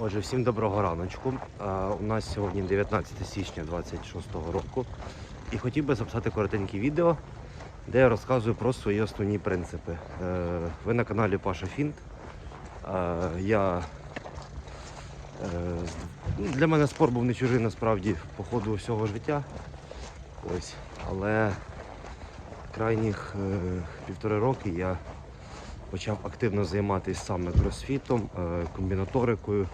Отже, всім доброго раночку. Е, У нас сьогодні 19 січня 26 року. І хотів би записати коротеньке відео, де я розказую про свої основні принципи. Е, Ви на каналі Паша Фінт. Е, Я ну, для мене спорт був не чужий насправді по ходу всього життя. Ось. Але крайніх півтори роки я почав активно займатися саме кросфітом, комбінаторикою,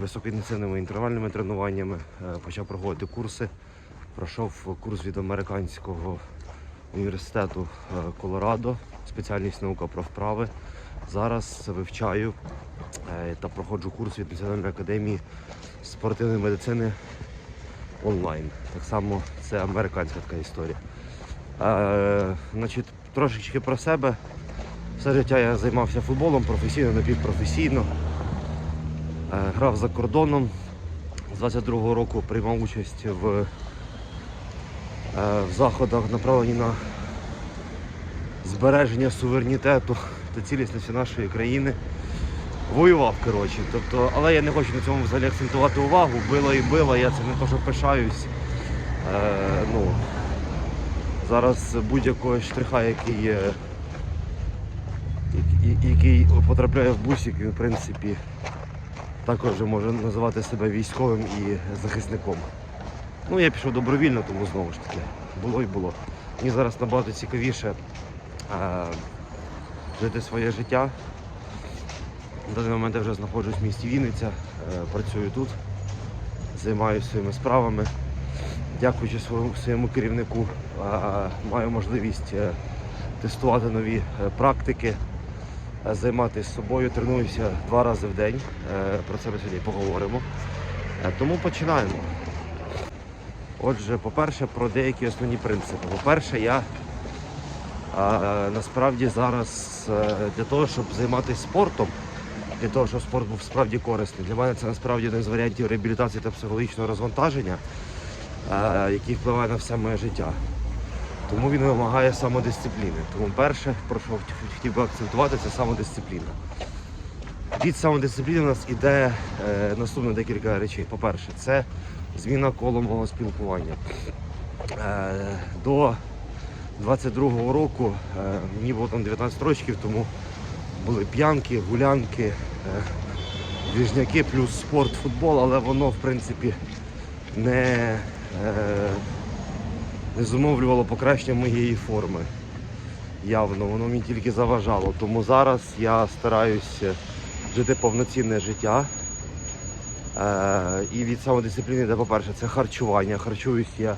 високоінтенсивними інтервальними тренуваннями, е, почав проходити курси. Пройшов курс від американського університету е, Колорадо, спеціальність наука про вправи. Зараз вивчаю е, та проходжу курс від Національної академії спортивної медицини онлайн. Так само це американська така історія. Е, значить, трошечки про себе. Все життя я займався футболом професійно, напівпрофесійно. Е, Грав за кордоном. З 22-го року приймав участь в, е, в заходах, направлені на збереження суверенітету та цілісності нашої країни. Воював, коротше. Тобто, але я не хочу на цьому взагалі акцентувати увагу. Било і било, я цим не то, що пишаюсь. Е, ну, зараз будь-якого штриха, який є який потрапляє в бусик, він в принципі також може називати себе військовим і захисником. Ну, я пішов добровільно, тому знову ж таки, було і було. Мені зараз набагато цікавіше е, жити своє життя. На даний момент я вже знаходжусь в місті Вінниця, е, працюю тут, займаюся своїми справами. Дякуючи своєму, своєму керівнику, маю можливість е, тестувати нові е, практики, займатися собою, тренуюся два рази в день. Е, Про це ми сьогодні поговоримо. Е, Тому починаємо. Отже, по-перше, про деякі основні принципи. По-перше, я е, насправді зараз е, для того, щоб займатися спортом, для того, щоб спорт був справді корисний. Для мене це насправді один з варіантів реабілітації та психологічного розвантаження, е, який впливає на все моє життя. Тому він вимагає самодисципліни. Тому перше, про що хотів- би акцентувати, це самодисципліна. Від самодисципліни у нас іде е, наступно декілька речей. По-перше, це зміна коло мого спілкування. Е, до 22-го року е, мені було там 19 років, тому були п'янки, гулянки, е, двіжняки, плюс спорт, футбол, але воно в принципі не, е, не зумовлювало покращення моєї форми. Явно, воно мені тільки заважало. Тому зараз я стараюся жити повноцінне життя. Е, і від самодисципліни, де, по-перше, це харчування. Харчуюсь я.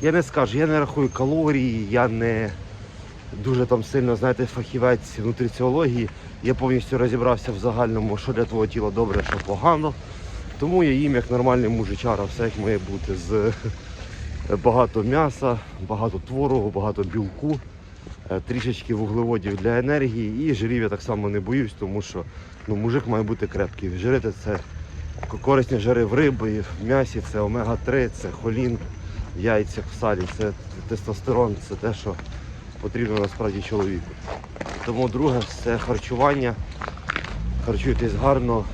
Я не скажу, я не рахую калорії, я не дуже там сильно, знаєте, фахівець нутриціології. Я повністю розібрався в загальному, що для твого тіла добре, що погано. Тому я їм як нормальний мужичара, все як має бути з багато м'яса, багато творогу, багато білку, е, трішечки вуглеводів для енергії і жирів я так само не боюсь, тому що ну, мужик має бути крепкий. Жирити це корисні жири в рибі, в м'ясі, це омега-3, це холін, яйцях, в салі, це тестостерон, це те, що потрібно насправді чоловіку. Тому друге це харчування. Харчуйтесь гарно,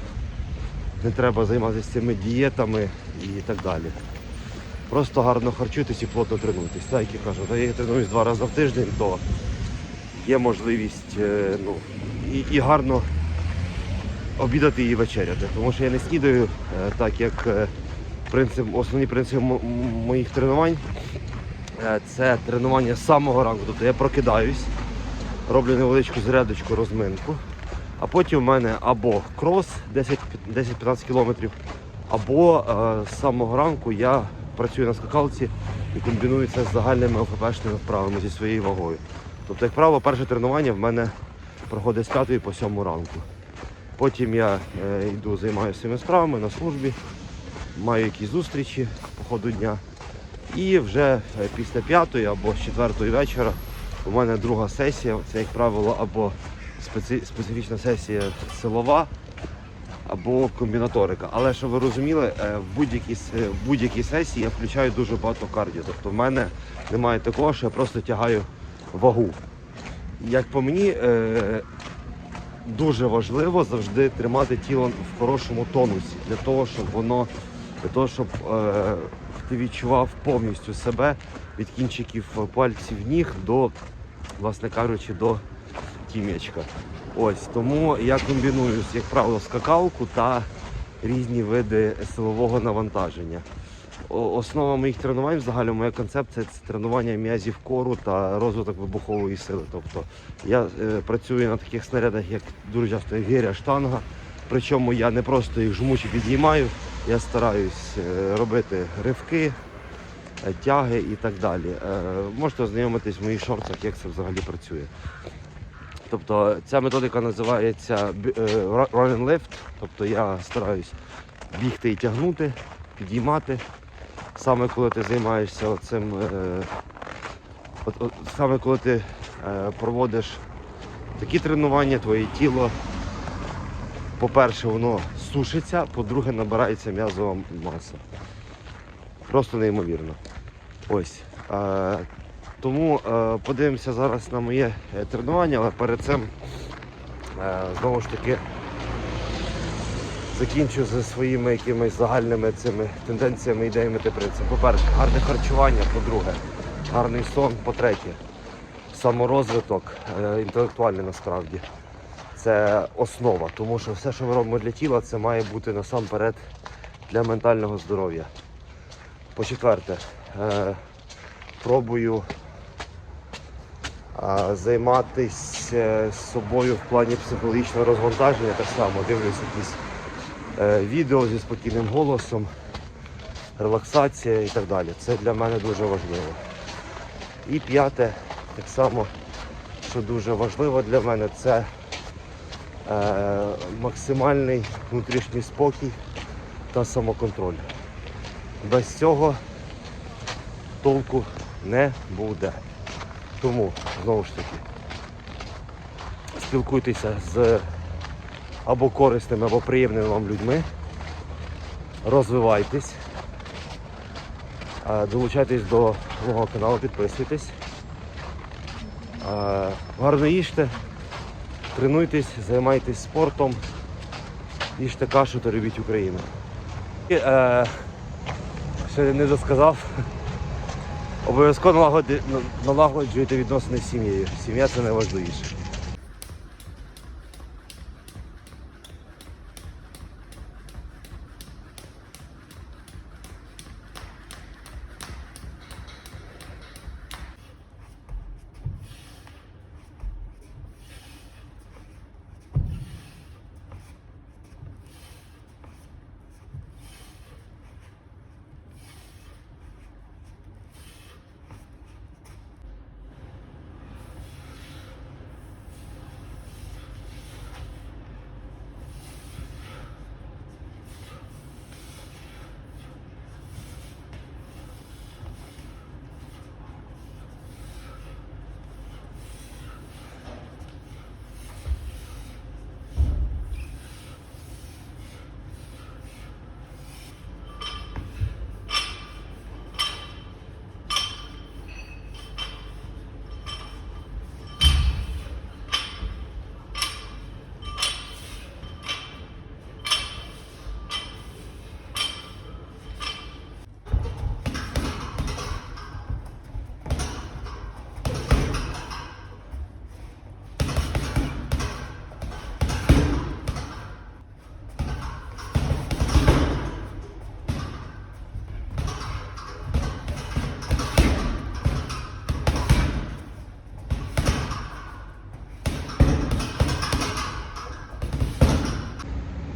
не треба займатися цими дієтами і так далі. Просто гарно харчуйтесь і плотно тренуйтесь. Так, як я кажу, я тренуюсь два рази в тиждень, то є можливість е, ну, і, і гарно обідати і вечеряти. Тому що я не снідаю, е, так як е, принцип, основні принципи моїх тренувань це тренування з самого ранку. Тобто я прокидаюсь, роблю невеличку зарядочку, розминку, а потім в мене або крос 10 10-15 кілометрів, або з самого ранку я працюю на скакалці і комбіную це з загальними ОФПшними вправами зі своєю вагою. Тобто, як правило, перше тренування в мене проходить з 5 по 7 ранку. Потім я е, йду, займаюся своїми справами на службі, маю якісь зустрічі по ходу дня. І вже е, після п'ятої або з четвертої вечора у мене друга сесія. Це, як правило, або специ- специфічна сесія силова, або комбінаторика. Але щоб ви розуміли, е, в будь-якій е, будь-якій сесії я включаю дуже багато кардіо. Тобто в мене немає такого, що я просто тягаю вагу. Як по мені, е, дуже важливо завжди тримати тіло в хорошому тонусі, для того, щоб воно, для того, щоб ти відчував повністю себе від кінчиків пальців ніг до, власне кажучи, до тім'ячка. Ось тому я комбіную, як правило, скакалку та різні види силового навантаження. Основа моїх тренувань, взагалі, моя концепція це тренування м'язів кору та розвиток вибухової сили. Тобто я е, працюю на таких снарядах, як дуже часто гиря, штанга. Причому я не просто їх жму чи підіймаю, я стараюсь е, робити ривки, е, тяги і так далі. Е, Можете ознайомитись в моїх шорцах, як це взагалі працює. Тобто ця методика називається е, and lift. Тобто я стараюсь бігти і тягнути, підіймати. Саме коли ти займаєшся цим, от, саме коли ти е, проводиш такі тренування, твоє тіло, по-перше, воно сушиться, по-друге, набирається м'язова маса. Просто неймовірно. Ось. Тому е, подивимося зараз на моє е, тренування, але перед цим е, знову ж таки закінчу зі своїми якимись загальними цими тенденціями, ідеями та принципами. По-перше, гарне харчування, по-друге, гарний сон, по-третє, саморозвиток е, інтелектуальний насправді. Це основа, тому що все, що ми робимо для тіла, це має бути насамперед для ментального здоров'я. По-четверте, е, пробую займатися собою в плані психологічного розвантаження. Так само дивлюсь якісь е, відео зі спокійним голосом, релаксація і так далі. Це для мене дуже важливо. І п'яте, так само, що дуже важливо для мене, це е, максимальний внутрішній спокій та самоконтроль. Без цього толку не буде. Тому, знову ж таки, спілкуйтеся з або корисними, або приємними вам людьми. Розвивайтесь. Долучайтесь до мого каналу, підписуйтесь. Гарно їжте, тренуйтесь, займайтесь спортом, їжте кашу та любіть Україну. І, е, ще не досказав. Обов'язково налагоджуйте відносини з сім'єю. Сім'я це найважливіше.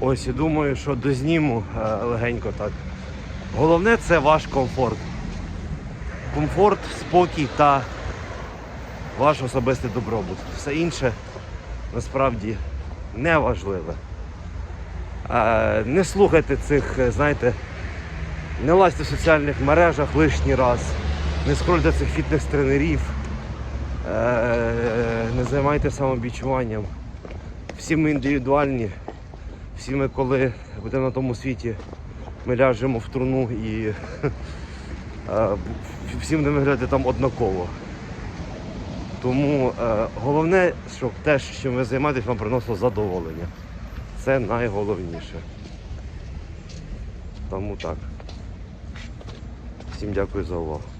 Ось і думаю, що дозніму е, легенько так. Головне це ваш комфорт. Комфорт, спокій та ваш особистий добробут. Все інше насправді не важливе. Е, Не слухайте цих, е, знаєте, не лазьте в соціальних мережах лишній раз, не скрольте цих фітнес-тренерів, е, не займайтеся самобічуванням. Всі ми індивідуальні, всі ми, коли будемо на тому світі, ми ляжемо в труну і всім будемо виглядати там однаково. Тому е, головне, щоб те, чим ви займаєтесь, вам приносило задоволення. Це найголовніше. Тому так. Всім дякую за увагу.